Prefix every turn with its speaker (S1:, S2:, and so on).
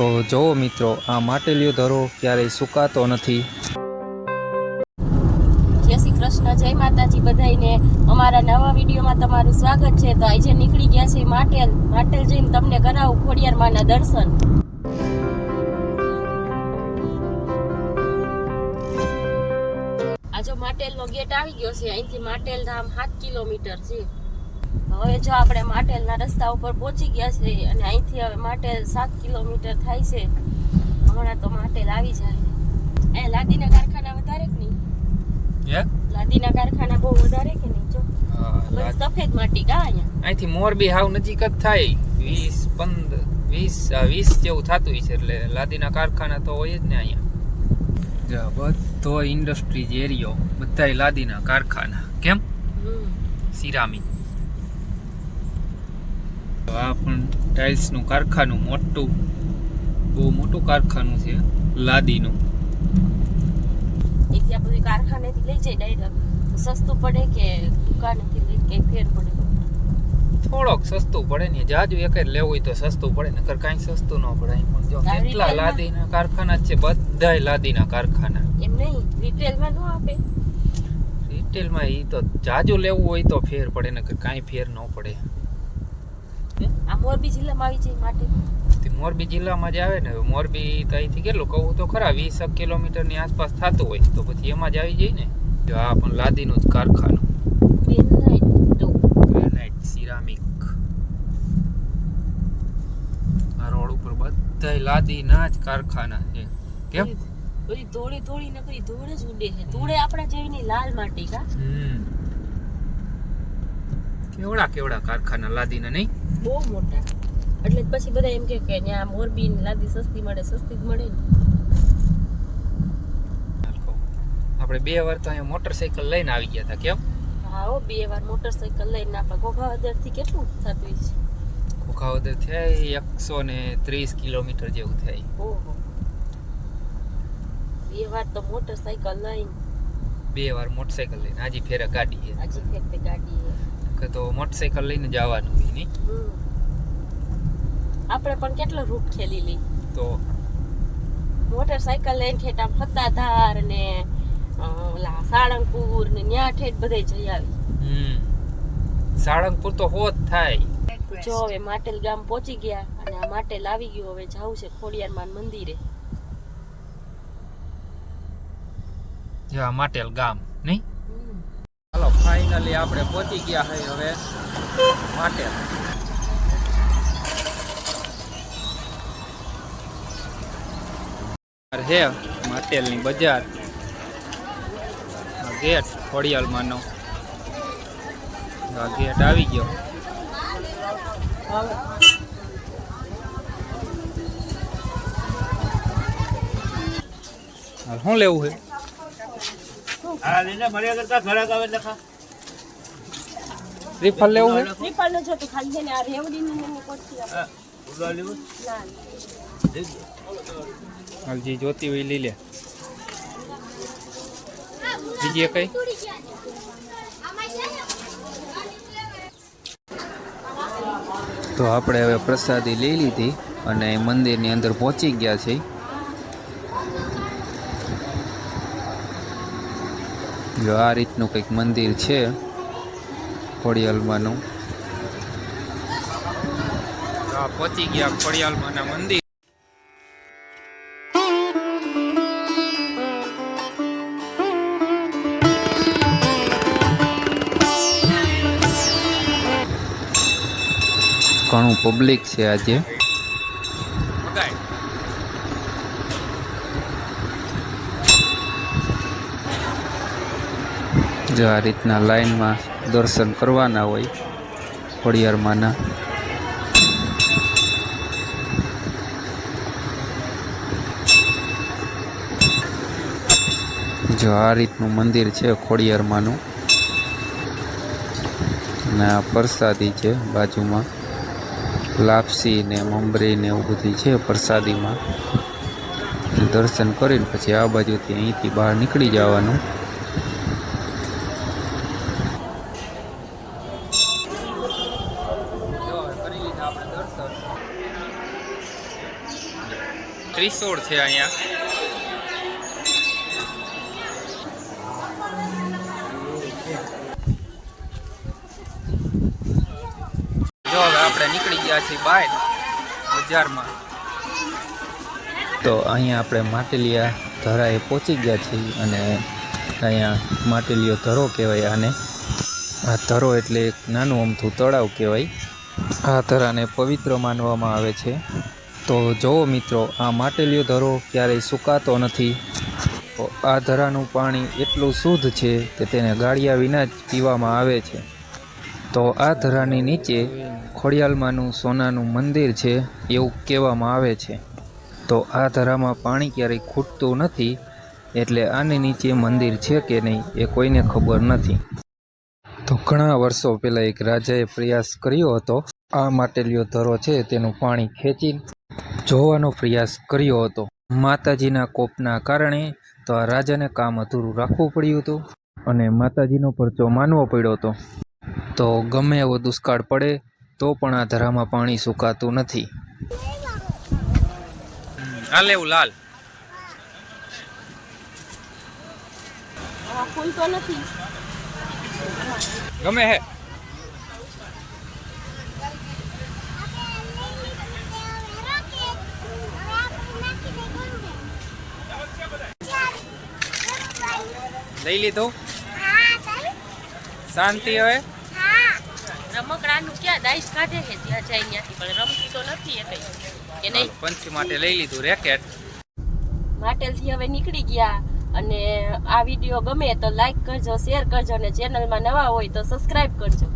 S1: તો જુઓ મિત્રો, આ માટેલિયો ધરો, ક્યારેય સુકાતો નથી.
S2: જય શ્રી કૃષ્ણ, જય માતાજી બધાઈને અમારા નવા વિડીયોમાં તમારું સ્વાગત છે. તો આજે નીકળી ગયા છે માટેલ. માટેલ જઈને તમને કરાવું ખોડિયાર માના દર્શન. આ જો માટેલનો ગેટ આવી ગયો છે, અહીંથી માટેલ ધામ સાત કિલોમીટર છે. હવે જો આપણે માટેલના રસ્તા ઉપર પહોંચી ગયા છે અને અહીંથી હવે માટેલ સાત કિલોમીટર થાય છે હમણાં તો માટેલ આવી જાય. એ લાદીના કારખાના વધારે કે નહીં? લાદીના કારખાના બહુ વધારે કે નહીં? જો સફેદ માટી કા અહીંયા?
S1: અહીંથી મોરબી હાવ નજીક જ થાય. વીસ પંદર વીસ વીસ જેવું થતું હોય છે એટલે લાદીના કારખાના તો હોય જ ને અહીંયા. બધો ઇન્ડસ્ટ્રીઝ એરિયો. બધાય લાદીના કારખાના. કેમ?
S2: હમ.
S1: સિરામિક આ પણ ટાઇલ્સનું કારખાનું મોટું બહુ મોટું કારખાનું છે લાદીનું.
S2: અહીંથી આ બધી કારખાનેથી લઈ જાય ડાયરેક્ટ સસ્તું પડે કે દુકાનેથી લઈ કે ફેર પડે?
S1: થોડોક સસ્તું પડે ને જાજુ એક જ લેવું હોય તો સસ્તું પડે નકર કાંઈ સસ્તું ન પડે પણ. જો કેટલા લાદીના કારખાના છે બધાય લાદીના કારખાના.
S2: એમ નહીં રિટેલમાં ન આપે?
S1: રિટેલમાં એ તો જાજુ લેવું હોય તો ફેર પડે નકર કાંઈ ફેર ન પડે.
S2: આ મોરબી જિલ્લામાં આવી જાય માટે.
S1: મોરબી જિલ્લામાં જ આવે ને. મોરબી તો અહીંથી કેટલું કહું તો ખરા વીસ કિલોમીટરની આસપાસ થતું હોય તો પછી એમાં જ આવી જાય ને. જો આ પણ લાદીનું જ કારખાનું. ગ્રેનાઇટ સિરામિક આ રોડ ઉપર બધાય લાદીના જ કારખાના છે. કેમ?
S2: બધી ધોળી ધોળી નકરી ધૂળ જ ઉડે છે. ધૂળે આપણા જેવીની લાલ માટી કા?
S1: હમ. કેવડા કેવડા કારખાના લાદીના નહીં?
S2: બહુ મોટા. એટલે પછી બધા એમ કે કે ત્યાં મોરબી લાદી સસ્તી મળે સસ્તી જ મળે
S1: આપણે બે વાર તો અહીંયા મોટરસાઇકલ લઈને આવી ગયા હતા કેમ?
S2: હા હો બે વાર મોટરસાયકલ લઈને આપણે ઘોઘાવદરથી કેટલું થતું છે?
S1: ખોખાવદર થાય એકસો ને ત્રીસ કિલોમીટર જેવું થાય.
S2: ઓહો. બે વાર તો મોટરસાયકલ લઈને.
S1: બે વાર મોટરસાઇકલ લઈને. આજે ફેરા ગાડી છે.
S2: આજે ફેરતે ગાડી
S1: કે તો મોટરસાઇકલ લઈને જવાનું હોય નહીં?
S2: આપણે પણ કેટલો રૂટ ખેલી લઈ
S1: તો
S2: મોટરસાયકલ લઈને ઠેઠ આમ સત્તાધાર ને ઓલા સાળંગપુર ને ન્યા ઠેઠ બધે જઈ આવી
S1: હમ. સાળંગપુર તો હોત થાય.
S2: જો હવે માટેલ ગામ પહોંચી ગયા અને આ માટેલ આવી ગયું હવે જવું છે ખોડિયારમાં મંદિરે.
S1: જો માટેલ ગામ નહીં? ફાઇનલી આપણે પહોંચી ગયા છે હવે માટેલ છે માટેલની બજાર. ગેટ ખોડિયાલમાંનો ગેટ આવી ગયો. હાલ શું લેવું છે
S3: આ લઈને મળ્યા કરતા ઘરાક આવે લખા?
S1: શ્રીફળ લેવું છે?
S2: શ્રીફળ નો જોતું ખાલી છે ને આ રેવડી ની મને આપો. ના.
S1: હાલજી જોતી હોય લઈ લે. બીજી કઈ? તો આપણે હવે પ્રસાદી લઈ લીધી અને મંદિરની અંદર પહોંચી ગયા છે જો આ રીતનું કંઈક મંદિર છે. ખોડિયાલમાંનું. પહોંચી ગયા ખોડિયાલમાંના મંદિર. ઘણું પબ્લિક છે આજે. જો આ રીતના લાઈનમાં દર્શન કરવાના હોય, ખોડિયારમાંના. જો આ રીતનું મંદિર છે ખોડિયારમાંનું, અને આ પ્રસાદી છે બાજુમાં. લાપસી ને મમરી ને એવું બધું છે પ્રસાદીમાં. દર્શન કરીને પછી આ બાજુથી અહીંથી બહાર નીકળી જવાનું કરી લીધા આપણે દર્શન ત્રિશૂળ છે અહીંયા. જો આપણે નીકળી ગયા છીએ બહાર બજારમાં. તો અહીંયા આપણે માટેલિયા ધરાએ પહોંચી ગયા છીએ અને અહીંયા માટેલિયો ધરો કહેવાય આને. આ ધરો એટલે એક નાનું અમથું તળાવ કહેવાય. આ ધરાને પવિત્ર માનવામાં આવે છે. તો જુઓ મિત્રો, આ માટેલિયો ધરો, ક્યારેય સુકાતો નથી. આ ધરાનું પાણી એટલું શુદ્ધ છે કે તેને ગાળિયા વિના જ પીવામાં આવે છે. તો આ ધરાની નીચે ખોડિયાલમાંનું સોનાનું મંદિર છે એવું કહેવામાં આવે છે. તો આ ધરામાં પાણી ક્યારેય ખૂટતું નથી, એટલે આની નીચે મંદિર છે કે નહીં એ કોઈને ખબર નથી. તો ઘણા વર્ષો પહેલાં એક રાજાએ પ્રયાસ કર્યો હતો, આ માટેલિયો ધરો છે તેનું પાણી ખેંચી જોવાનો પ્રયાસ કર્યો હતો. માતાજીના કોપના કારણે તો આ રાજાને કામ અધૂરું રાખવું પડ્યું હતું અને માતાજીનો પરચો માનવો પડ્યો હતો. તો ગમે એવો દુષ્કાળ પડે તો પણ આ ધરામાં પાણી સુકાતું નથી. આ લેવું લાલ ગમે હે. લઈ લીધું. શાંતિ હવે.
S2: રમકડાનું ક્યાં દાઈસ કાઢે છે? ત્યાં જાય ત્યાંથી પણ રમતી તો નથી એ કઈ. કે નહીં?
S1: પંછી માટે લઈ લીધું રેકેટ.
S2: માટેલથી હવે નીકળી ગયા. અને આ વીડિયો ગમે તો લાઈક કરજો શેર કરજો અને ચેનલમાં નવા હોય તો સબસ્ક્રાઇબ કરજો.